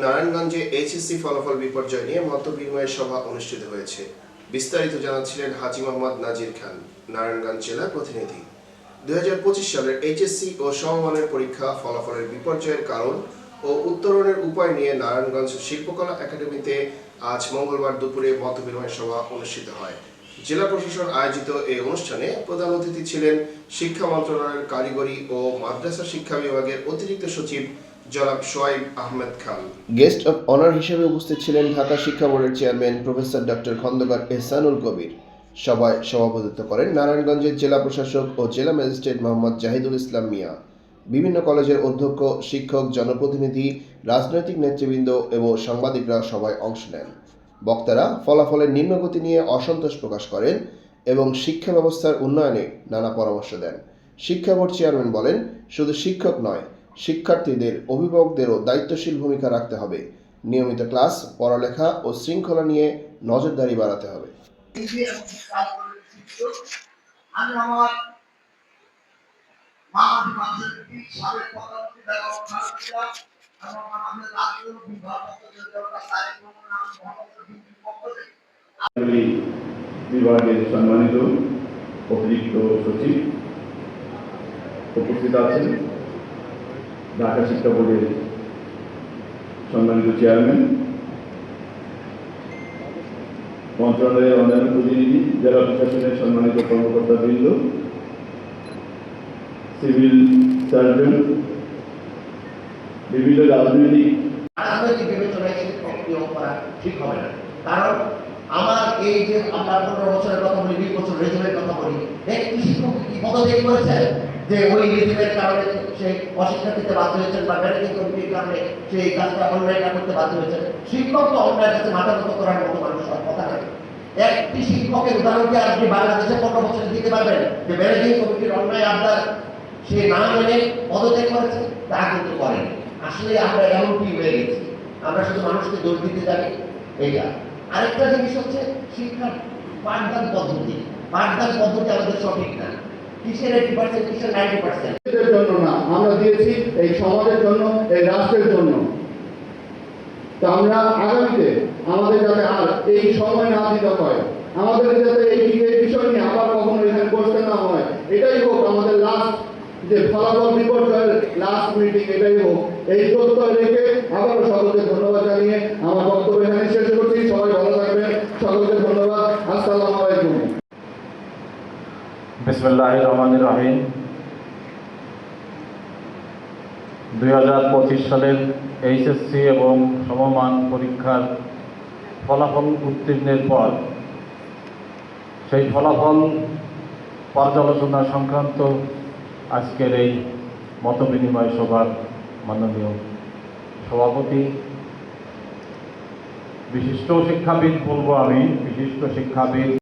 নারায়ণগঞ্জে এইচএসসি ফলাফল বিপর্যয় নিয়ে মত বিনিময় সভা অনুষ্ঠিত হয়েছে। বিস্তারিত জানাচ্ছিলেন হাজি মোহাম্মদ নাজির খান, নারায়ণগঞ্জ জেলার প্রতিনিধি। দুই সালের এইচএসসি ও সমমানের পরীক্ষা ফলাফলের বিপর্যয়ের কারণ ও উত্তরণের উপায় নিয়ে নারায়ণগঞ্জ শিল্পকলা একাডেমিতে আজ মঙ্গলবার দুপুরে মত বিনিময় সভা অনুষ্ঠিত হয়। জেলা প্রশাসন আয়োজিত এই অনুষ্ঠানে প্রধান অতিথি ছিলেন শিক্ষা মন্ত্রণালয়ের কারিগরি ও মাদ্রাসা শিক্ষা বিভাগের অতিরিক্ত সচিব জনাব Shoaib Ahmed Khan. Guest of honour হিসেবে উপস্থিত ছিলেন ঢাকা শিক্ষা বোর্ডের chairman professor doctor Khondokar Ehsanul Kabir. সভায় সভাপতিত্ব করেন নারায়ণগঞ্জের জেলা প্রশাসক ও জেলা ম্যাজিস্ট্রেট মোহাম্মদ জাহিদুল ইসলাম মিয়া। বিভিন্ন কলেজের অধ্যক্ষ, শিক্ষক, জনপ্রতিনিধি, রাজনৈতিক নেতৃবৃন্দ এবং সাংবাদিকরা সভায় অংশ নেন। বক্তারা ফলাফলের নিম্নগতি নিয়ে অসন্তোষ প্রকাশ করেন এবং শিক্ষা ব্যবস্থার উন্নয়নে নানা পরামর্শ দেন। শিক্ষা বোর্ড চেয়ারম্যান বলেন, শুধু শিক্ষক নয় শিক্ষার্থীদের, অভিভাবকদেরও দায়িত্বশীল ভূমিকা রাখতে হবে। নিয়মিত ক্লাস, পড়ালেখা ও শৃঙ্খলা নিয়ে নজরদারি বাড়াতে হবে। বিভাগের সম্মানিত অতিরিক্ত সচিব উপস্থিত আছেন। ঢাকা শিক্ষা বোর্ডের সম্মানিত চেয়ারম্যান, মন্ত্রণালয়ের অন্যান্য প্রতিনিধি, জেলা প্রশাসনের সম্মানিত কর্মকর্তাবৃন্দ, সিভিল সার্জন, বিভিন্ন রাজনৈতিক রাজনৈতিক বিবেচনায় নিয়োগ করা ঠিক হবে না। কারণ আমার এই যে আমরা পনেরো বছরের কথা বলি, বিশ বছর রেজিমের কথা বলি একটি শিক্ষক কি পদত্যাগ করেছে? যে ওই রেজিমের কারণে সে অশিক্ষা দিতে বাধ্য হয়েছেন বা ম্যানেজিং কমিটির কারণে সে এই কাজটা অন্যায়টা করতে বাধ্য হয়েছেন। শিক্ষক তো অন্যায়ের কাছে মাথা নত করার মতো মানুষ হওয়ার কথা নয়। একটি শিক্ষকের উদাহরণ কি আপনি বাংলাদেশে পনেরো বছর দিতে পারবেন যে ম্যানেজিং কমিটির অন্যায় আপনার সে না মেনে পদত্যাগ করেছে, তা কিন্তু করেন আসলে আমরা এমনটি হয়ে গেছি। আমরা শুধু মানুষকে দোষ দিতে জানি, এইটা। আরেকটা জিনিস হচ্ছে শিক্ষার পাঠদান পদ্ধতি। পাঠদান পদ্ধতি আমাদের সঠিক না। কিসের জন্য না, আমরা দিয়েছি এই সমাজের জন্য, এই রাষ্ট্রের জন্য। তো আমরা আগামীতে আমাদের যাতে আর এই সময় না দিতে হয়, আমাদের যাতে এই বিষয় নিয়ে আবার কখনো এখানে বসতে না হয়, এটাই হোক আমাদের লাস্ট যে ফলাফল বিপর্যয়ের লাস্ট মিটিং এটাই হোক। এই তথ্য রেখে আবারও সকলকে ধন্যবাদ জানিয়ে আমার বক্তব্য এখানে শেষ করছি। বিসমুল্লাহ রহমান রহিম দুই হাজার পঁচিশ সালের এইচএসসি এবং সমমান পরীক্ষার ফলাফল উত্তীর্ণের পর সেই ফলাফল পর্যালোচনা সংক্রান্ত আজকের এই মতবিনিময় সভার মাননীয় সভাপতি, বিশিষ্ট শিক্ষাবিদ বলব আমি, বিশিষ্ট শিক্ষাবিদ